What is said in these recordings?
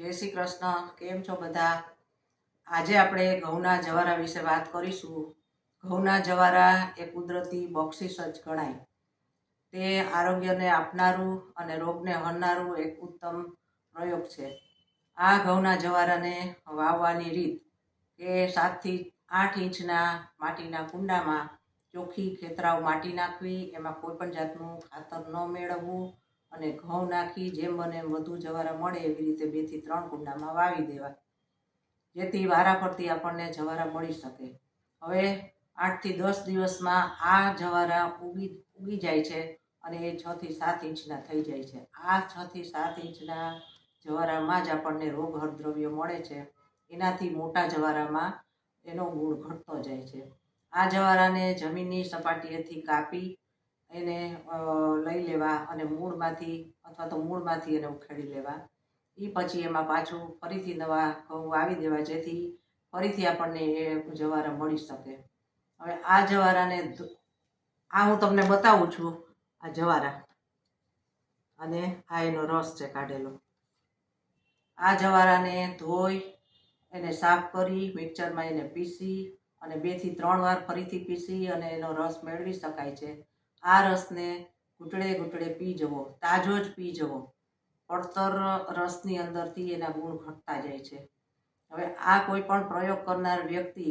જય શ્રી કૃષ્ણ. કેમ છો બધા? આજે આપણે ઘઉંના જવારા વિશે વાત કરીશું. ઘઉંના જવારા એ કુદરતી બક્ષિસ જ ગણાય. તે આરોગ્યને આપનારું અને રોગને હરનારું એક ઉત્તમ પ્રયોગ છે. આ ઘઉંના જવારાને વાવવાની રીત કે સાતથી આઠ ઇંચના માટીના કુંડામાં ચોખ્ખી ખેતરાઓ માટી નાખવી, એમાં કોઈ પણ જાતનું ખાતર ન મેળવવું અને ઘઉં નાખી, જેમ બને વધુ જવારા મળે એવી રીતે બેથી ત્રણ કુંડામાં વાવી દેવા જેથી વારાફરતી આપણને જવારા મળી શકે. હવે આઠથી દસ દિવસમાં આ જવારા ઉગી ઉગી જાય છે અને એ છથી સાત ઇંચના થઈ જાય છે. આ છથી સાત ઇંચના જવારામાં જ આપણને રોગ હરદ્રવ્ય મળે છે. એનાથી મોટા જવારામાં એનો ગુણ ઘટતો જાય છે. આ જવારાને જમીનની સપાટીએથી કાપી એને લઈ લેવા અને મૂળમાંથી અથવા તો મૂળમાંથી એને ઉખેડી લેવા. એ પછી એમાં પાછું ફરીથી નવા ઘઉં વાવી દેવા જેથી ફરીથી આપણને એ જવારા મળી શકે. હવે આ જવારાને આ હું તમને બતાવું છું, આ જવારા. અને આ એનો રસ છે કાઢેલો. આ જવારાને ધોઈ, એને સાફ કરી, મિક્સરમાં એને પીસી અને બેથી ત્રણ વાર ફરીથી પીસી અને એનો રસ મેળવી શકાય છે. આ રસને ઘૂંટડે ઘૂંટડે પી જવો, તાજો જ પી જવો. પડતર રસની અંદરથી એના ગુણ ઘટતા જાય છે. હવે આ કોઈ પણ પ્રયોગ કરનાર વ્યક્તિ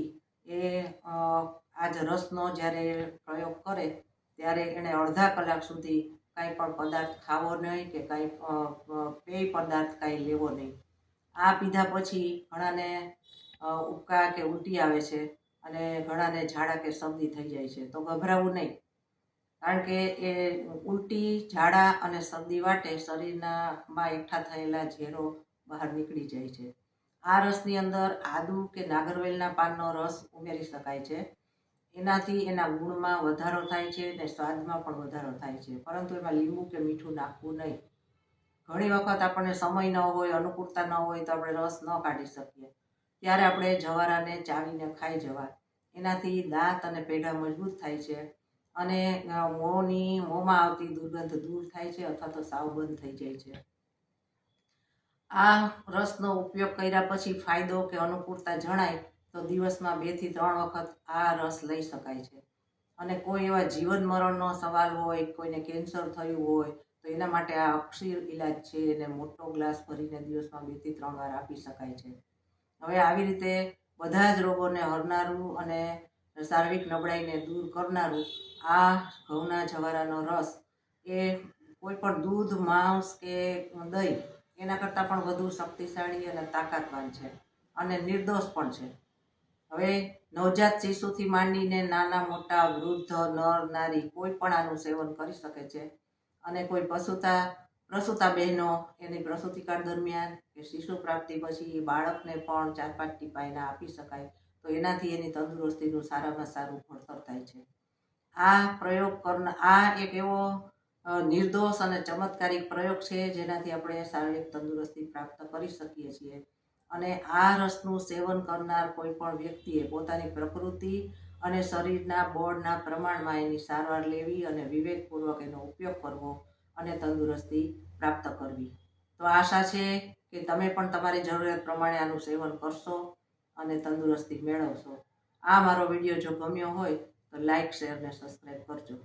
એ આ જ રસનો જ્યારે પ્રયોગ કરે, ત્યારે એણે અડધા કલાક સુધી કાંઈ પણ પદાર્થ ખાવો નહીં કે કાંઈ પેય પદાર્થ કાંઈ લેવો નહીં. આ પીધા પછી ઘણાને ઉબકા કે ઉલટી આવે છે અને ઘણાને ઝાડા કે શરદી થઈ જાય છે. તો ગભરાવું નહીં. કારણ કે એ ઉલટી, ઝાડા અને શરદી વાટે શરીરનામાં એકઠા થયેલા ઝેરો બહાર નીકળી જાય છે. આ રસની અંદર આદુ કે નાગરવેલના પાનનો રસ ઉમેરી શકાય છે. એનાથી એના ગુણમાં વધારો થાય છે અને સ્વાદમાં પણ વધારો થાય છે. પરંતુ એમાં લીંબુ કે મીઠું નાખવું નહીં. ઘણી વખત આપણને સમય ન હોય, અનુકૂળતા ન હોય તો આપણે રસ ન કાઢી શકીએ. ત્યારે આપણે જવારાને ચાવીને ખાઈ જવા. એનાથી દાંત અને પેઢા મજબૂત થાય છે. અને મોંની, મોંમાં આવતી દુર્ગંધ દૂર થાય છે અથવા તો સાવ બંધ થઈ જાય છે. આ રસનો ઉપયોગ કર્યા પછી ફાયદો કે અનુકૂળતા જણાય તો દિવસમાં બેથી ત્રણ વખત આ રસ લઈ શકાય છે. અને કોઈ એવા જીવન મરણનો સવાલ હોય, કોઈને કેન્સર થયું હોય, તો એના માટે આ અક્ષીર ઇલાજ છે એને મોટો ગ્લાસ ભરીને દિવસમાં બેથી ત્રણ વાર આપી શકાય છે. હવે આવી રીતે બધા જ રોગોને હરનારું અને શારીરિક નબળાઈને દૂર કરનારું આ ઘઉંના જવારાનો રસ એ કોઈ પણ દૂધ, માંસ કે દહીં એના કરતાં પણ વધુ શક્તિશાળી અને તાકાતવાન છે અને નિર્દોષ પણ છે. હવે નવજાત શિશુથી માંડીને નાના, મોટા, વૃદ્ધ, નર, નારી કોઈ પણ આનું સેવન કરી શકે છે અને કોઈ પશુતા, પ્રસૂતા બહેનો એની પ્રસૂતિકાળ દરમિયાન કે શિશુ પ્રાપ્તિ પછી બાળકને પણ ચાર પાંચ ટીપા એના આપી શકાય તો એનાથી એની તંદુરસ્તીનું સારામાં સારું ભણતર થાય છે. આ પ્રયોગ કરના આ એક એવો નિર્દોષ અને ચમત્કારિક પ્રયોગ છે જેનાથી આપણે શારીરિક તંદુરસ્તી પ્રાપ્ત કરી શકીએ છીએ. અને આ રસનું સેવન કરનાર કોઈ પણ વ્યક્તિએ પોતાની પ્રકૃતિ અને શરીરના બોર્ડના પ્રમાણમાં એની સારવાર લેવી અને વિવેકપૂર્વક એનો ઉપયોગ કરવો અને તંદુરસ્તી પ્રાપ્ત કરવી. તો આશા છે કે તમે પણ તમારી જરૂરિયાત પ્રમાણે આનું સેવન કરશો. અને તંદુરસ્તી મેળવશો. આ મારો વીડિયો જો ગમ્યો હોય તો લાઇક શેર અને સબસ્ક્રાઈબ કરજો.